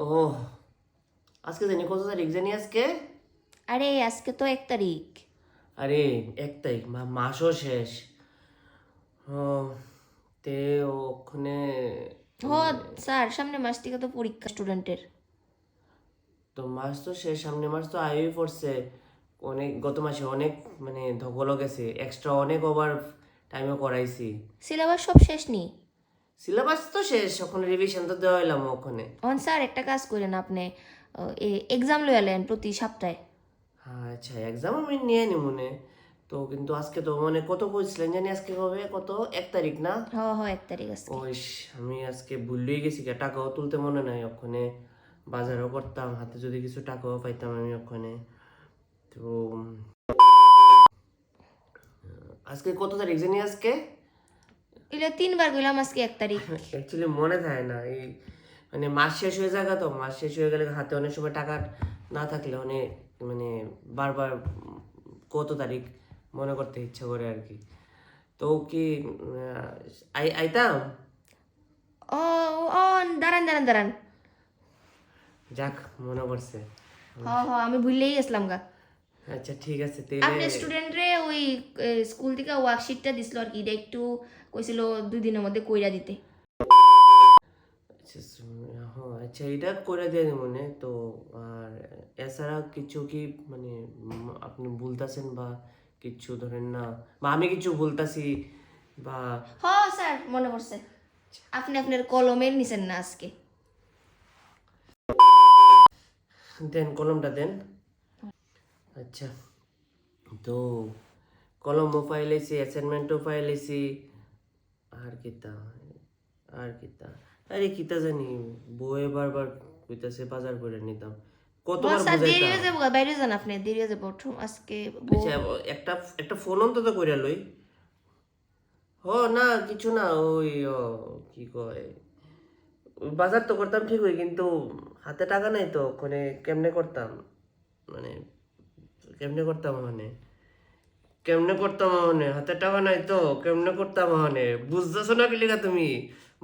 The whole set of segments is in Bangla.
ও আজকে জানি কত তারিখ জানি আজকে? আরে আজকে তো এক তারিখ। আরে এক তারিখ মাসও শেষ। ও তে ওখানে হ স্যার সামনে মাস থেকে তো পরীক্ষা স্টুডেন্টের। তো মাস তো শেষ সামনে মাস তো আয়ই পড়ছে। অনেক গত মাসে অনেক মানে ধকলও গেছে। এক্সট্রা অনেক ওভার টাইমও করাইছি। সিলেবাস সব শেষ নি? সিলেবাস তো শেষ ওখানে রিভিশন তো দেওয়া হইলাম ওখানে। অন স্যার একটা কাজ করেন আপনি এক্সাম লয়ে এলেন প্রতি সপ্তাহে। হ্যাঁ আচ্ছা এক্সাম আমি নিয়ে নি। মনে তো কিন্তু আজকে তো মানে কত বলছিলেন জানি আজকে হবে? কত? এক তারিখ না? হ হ এক তারিখ আজকে। ওই আমি আজকে ভুললেই গেছি কে টাকাও তুলতে মনে নাই ওখানে। বাজারও করতাম হাতে যদি কিছু টাকাও পাইতাম আমি ওখানে। তো আজকে কত তারিখ জানি আজকে? তিনবার গেলাম আজকে এক তারিখ। অ্যাকচুয়ালি মনে থাকে না এই মানে মাস শেষ হয়ে যাবে তো মাস শেষ হয়ে গেলে হাতে অনেক সময় টাকা না থাকলে অনেক মানে বারবার কত তারিখ মনে করতে ইচ্ছা করে আর কি। তো কি আই আইতাম? ও ও দাঁড়ান দাঁড়ান দাঁড়ান। যাক মনে পড়ছে। হ হ আমি ভুললেই গেছিলাম গা। আচ্ছা ঠিক আছে তে আপনি স্টুডেন্টরে ওই স্কুল থেকে ওয়ার্কশিটটা দিছিল আর কি এটা একটু কইছিল দুই দিনের মধ্যে কইরা দিতে। আচ্ছা, হ্যাঁ, আচ্ছা এটা করে দিয়ে মনে তো আর এছাড়া কিছু কি মানে আপনি বলতেছেন বা কিছু ধরেন না বা আমি কিছু বলতাছি বা হ স্যার মনে পড়ছে। আপনি আপনার কলমের নিছেন না আজকে। দেন কলমটা দেন। আচ্ছা। তো কলমও ফাইলেছি অ্যাসাইনমেন্টও ফাইলেছি আর কিতা আর কিতা আরে কিতা জানি বইয়ে বারবার কইতাছে বাজার করে নিতাম। কতবার বুঝাইতাম? যাব গা, বাইরে যান আপনি দেরি আজকে বউ- আচ্ছা একটা একটা ফোন অন্তত কইরা লই। হ না কিছু না ওই কি কয় বাজার তো করতাম ঠিক ওই কিন্তু হাতে টাকা নাই তো ওখানে কেমনে করতাম? মানে কেমনে করতাম মানে? কেমনে করতাম মানে? হাতে টাকা নাই তো, কেমনে করতাম মানে? বুঝতেছো না কি লিগা তুমি?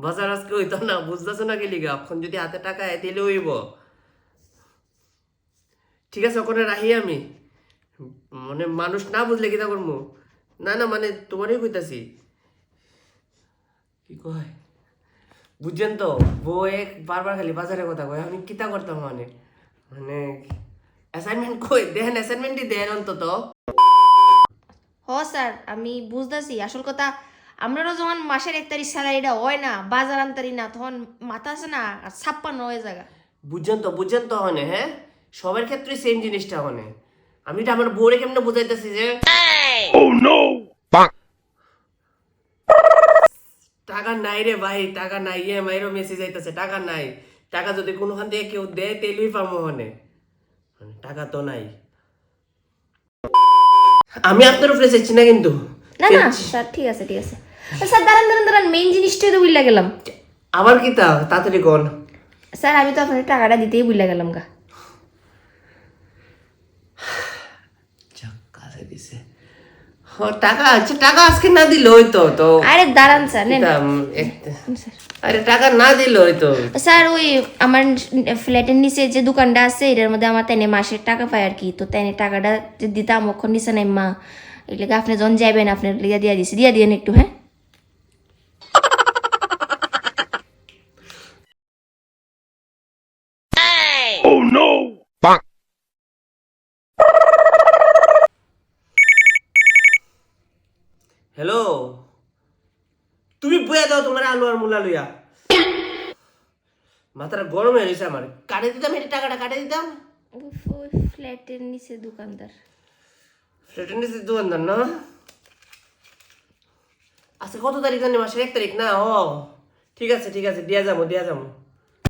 বাজার আজকে হইতো না, বুঝতেছো না কি লিগা এখন যদি হাতে টাকা আয় তাহলে হইব। ঠিক আছে, ওখানে রাহি আমি। মানে মানুষ না বুঝলে কিতা করব না না মানে তোমারই কইতাছি। কি কয়? বুঝছেন তো? বউ এক বারবার খালি বাজারের কথা কয়, আমি কিতা করতাম মানে? মানে অ্যাসাইনমেন্ট কই? দেন অ্যাসাইনমেন্টই দেন অন্তত। হ স্যার আমি বুঝতেছি। আসল কথা আমরাও যখন মাসের এক তারিখ স্যালারিটা হয় না বাজার আনতারি না তখন মাথা আছে না আর ছাপ্পান্ন হয়ে জায়গা বুঝছেন তো বুঝছেন তো হনে হ্যাঁ? সবার ক্ষেত্রে সেম জিনিসটা হনে। আমি এটা আমার বউরে কেমনে বুঝাইতেছি যে? টাকা নাই রে ভাই টাকা নাই। ইয়ে মাইরও মেসেজ আইতেছে টাকা নাই। টাকা যদি কোনোখান থেকে কেউ দেয় তেলুই পাবো হনে। মানে টাকা তো নাই। আমি আপনার উপরে চাইছি না কিন্তু। না না স্যার ঠিক আছে ঠিক আছে। স্যার দাঁড়ান দাঁড়ান দাঁড়ান মেইন জিনিসটাই তো বুঝলা গেলাম। আবার কি তা? তাড়াতাড়ি কোন। স্যার আমি তো আপনার টাকাটা দিতেই বুঝলা গেলাম গা যাক, কাজে দিছে হ, টাকা আচ্ছা টাকা আজকে না দিল ওই তো। তো আরে দাঁড়ান স্যার নেন। আরে টাকা না দিল ওই তো স্যার ওই আমার ফ্ল্যাটের নিচে যে দোকানটা আছে এটার মধ্যে আমার তাইনে মাসের টাকা পায় আর কি। তো তাইনে টাকাটা যে দিতাম ওখান নিচে নাই মা। এগুলো আপনি যখন যাবেন আপনার লিগা দিয়া দিছি। দিয়া দিয়েন একটু হ্যাঁ? হ্যালো তুমি বইয়া দাও তোমার আলু আর মূলা লইয়া। মাথাটা গরম হয়ে গেছে আমার। কাটে দিতাম এটা টাকাটা কাটে দিতাম। ফ্ল্যাটের নিচে দোকানদার। ফ্রেটেন দিছে দোকানদার না? আচ্ছা কত তারিখ জানি মাসের? এক তারিখ না? ও ঠিক আছে ঠিক আছে দিয়া যাব দিয়া যাব।